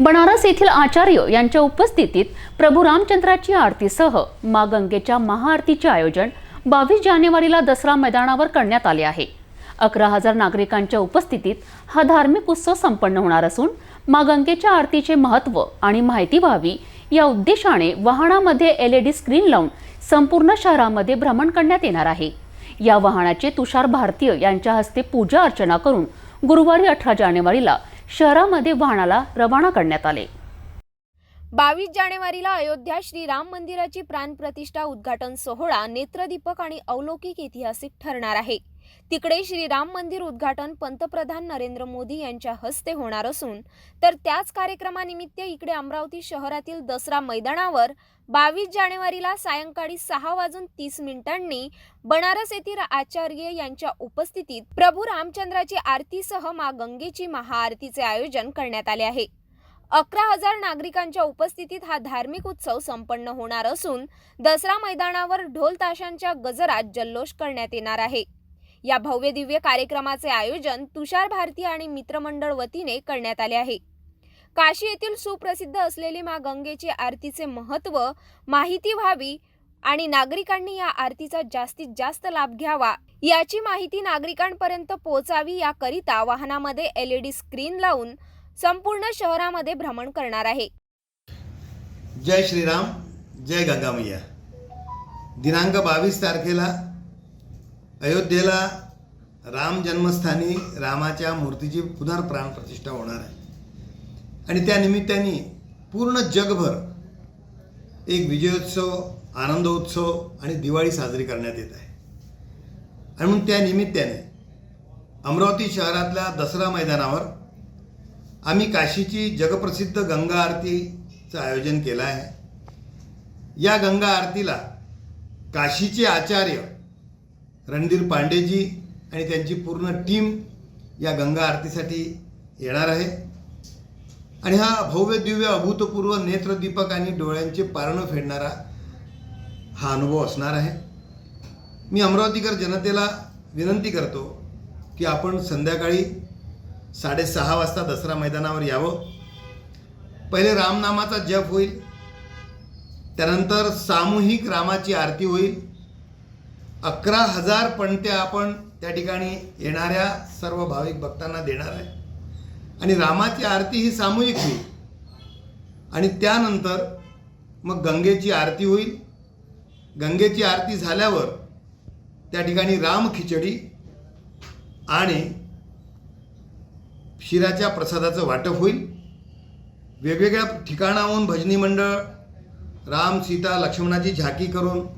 बनारस येथील आचार्य यांच्या उपस्थितीत प्रभू रामचंद्राची आरतीसह मा गंगेच्या महाआरतीचे आयोजन बावीस जानेवारीला दसरा मैदानावर करण्यात आले आहे. अकरा हजार नागरिकांच्या उपस्थितीत हा धार्मिक उत्सव संपन्न होणार असून मा गंगेच्या आरतीचे महत्त्व आणि माहिती व्हावी या उद्देशाने वाहनामध्ये एल ई डी स्क्रीन लावून संपूर्ण शहरामध्ये भ्रमण करण्यात येणार आहे. या वाहनाचे तुषार भारतीय यांच्या हस्ते पूजा अर्चना करून गुरुवारी अठरा जानेवारीला शहरामध्ये वाहनाला रवाना करण्यात आले. बावीस जानेवारीला अयोध्या श्रीराम मंदिराची प्राणप्रतिष्ठा उद्घाटन सोहळा नेत्रदीपक आणि अवलौकिक ऐतिहासिक ठरणार आहे. तिकडे श्रीराम मंदिर उद्घाटन पंतप्रधान नरेंद्र मोदी यांच्या हस्ते होणार असून तर त्याच कार्यक्रमानिमित्त इकडे अमरावती शहरातील दसरा मैदानावर बावीस जानेवारीला सायंकाळी सहा वाजून तीस मिनिटांनी बनारस येथील आचार्य यांच्या उपस्थितीत प्रभू रामचंद्राची आरतीसह मा गंगेची महाआरतीचे आयोजन करण्यात आले आहे. अकरा हजार नागरिकांच्या उपस्थितीत हा धार्मिक उत्सव संपन्न होणार असून दसरा मैदानावर ढोल ताशांच्या गजरात जल्लोष करण्यात येणार आहे. या भव्य दिव्य कार्यक्रमाचे आयोजन तुषार भारती आणि मित्रमंडळ वतीने करण्यात आले आहे. काशी येथील सुप्रसिद्ध असलेली मा गंगेची आरतीचे महत्त्व माहिती व्हावी आणि नागरिकांनी या आरतीचा जास्तीत जास्त लाभ घ्यावा याची माहिती नागरिकांपर्यंत पोहोचावी याकरिता वाहनामध्ये एल ई डी स्क्रीन लावून संपूर्ण शहरामध्ये भ्रमण करणार आहे. जय श्रीराम जय गंगामय्या दिनांक बावीस तारखेला अयोध्येला राम जन्मस्थानी रामाच्या मूर्तीची पुनर्प्राण प्रतिष्ठा होणार आहे. आणि त्या निमित्ताने पूर्ण जगभर एक विजयोत्सव आनंदोत्सव आणि दिवाळी साजरी करण्यात येत आहे. आणि म्हणून त्या निमित्ताने अमरावती शहरातल्या दसरा मैदानावर आम्ही काशीची जगप्रसिद्ध गंगा आरतीचं आयोजन केलं आहे. या गंगा आरतीला काशीचे आचार्य रणधीर पांडेजी आणि त्यांची पूर्ण टीम या गंगा आरतीसाठी येणार आहे. आणि हा भव्य दिव्य अभूतपूर्व नेत्रदीपक आणि डोळ्यांचे पारणं फेडणारा हा अनुभव असणार आहे. मी अमरावतीकर जनतेला विनंती करतो की आपण संध्याकाळी साडेसहा वाजता दसरा मैदानावर यावं. पहिले रामनामाचा जप होईल त्यानंतर सामूहिक रामाची आरती होईल अकरा हजार पणत्या आपण त्या ठिकाणी येणाऱ्या सर्व भाविक भक्तांना देणार आहे. आणि रामाची आरती ही सामूहिक होईल. आणि त्यानंतर मग गंगेची आरती होईल. गंगेची आरती झाल्यावर त्या ठिकाणी राम खिचडी आणि शिराच्या प्रसादाचं वाटप होईल. वेगवेगळ्या ठिकाणाहून भजनी मंडळ राम सीता लक्ष्मणाची झाकी करून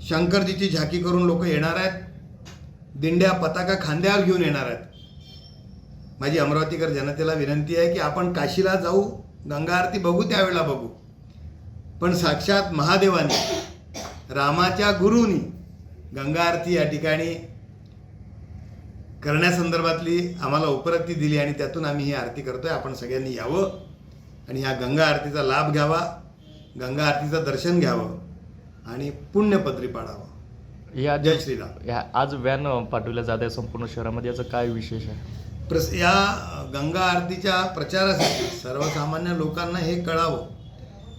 शंकरजीची झाकी करून लोक येणार आहेत. दिंड्या पताका खांद्यावर घेऊन येणार आहेत. माझी अमरावतीकर जनतेला विनंती आहे की आपण काशीला जाऊ गंगा आरती बघू त्यावेळेला बघू. पण साक्षात महादेवाने रामाच्या गुरुनी गंगा आरती या ठिकाणी करण्यासंदर्भातली आम्हाला उपरती दिली आणि त्यातून आम्ही ही आरती करतोय. आपण सगळ्यांनी यावं आणि ह्या गंगा आरतीचा लाभ घ्यावा गंगा आरतीचं दर्शन घ्यावं. आणि पुण्यपत्री पाडावं. या जय श्रीराम. या आज व्हॅन पाठवल्या जात आहे संपूर्ण शहरामध्ये. याचं काय विशेष आहे? प्रस या गंगा आरतीच्या प्रचारासाठी सर्वसामान्य लोकांना हे कळावं.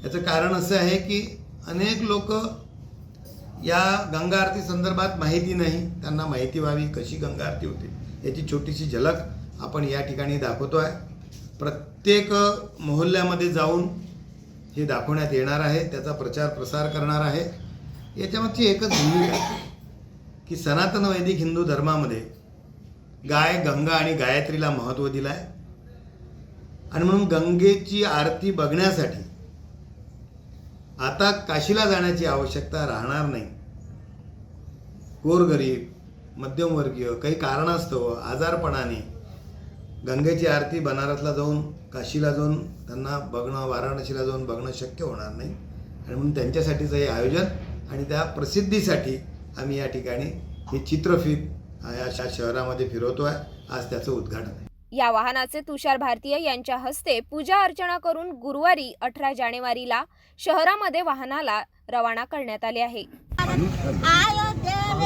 याचं कारण असं आहे की अनेक लोक या गंगा आरती संदर्भात माहिती नाही. त्यांना माहिती व्हावी कशी गंगा आरती होते. याची छोटीशी झलक आपण या ठिकाणी दाखवतो आहे प्रत्येक मोहल्ल्यामध्ये जाऊन हे दाखवण्यात येणार आहे त्याचा प्रचार प्रसार करणार आहे. याच्यामागची एकच भूमिका आहे की सनातन वैदिक हिंदू धर्मामध्ये गाय गंगा आणि गायत्रीला महत्त्व दिलं आहे आणि म्हणून गंगेची आरती बघण्यासाठी आता काशीला जाण्याची आवश्यकता राहणार नाही. गोरगरीब मध्यमवर्गीय काही कारणास्तव आजारपणाने गंगेची आरती बनारसला जाऊन काशीला जाऊन त्यांना बघणं वाराणसीला जाऊन बघणं शक्य होणार नाही. आणि म्हणून त्यांच्यासाठीचं हे आयोजन आणि त्या प्रसिद्धीसाठी आम्ही या ठिकाणी हे चित्रफित या शा- शहरामध्ये फिरवतो आहे आज त्याचं उद्घाटन आहे. या वाहनाचे तुषार भारतीय यांच्या हस्ते पूजा अर्चना करून गुरुवारी अठरा जानेवारीला शहरामध्ये वाहनाला रवाना करण्यात आले आहे. अयोध्येले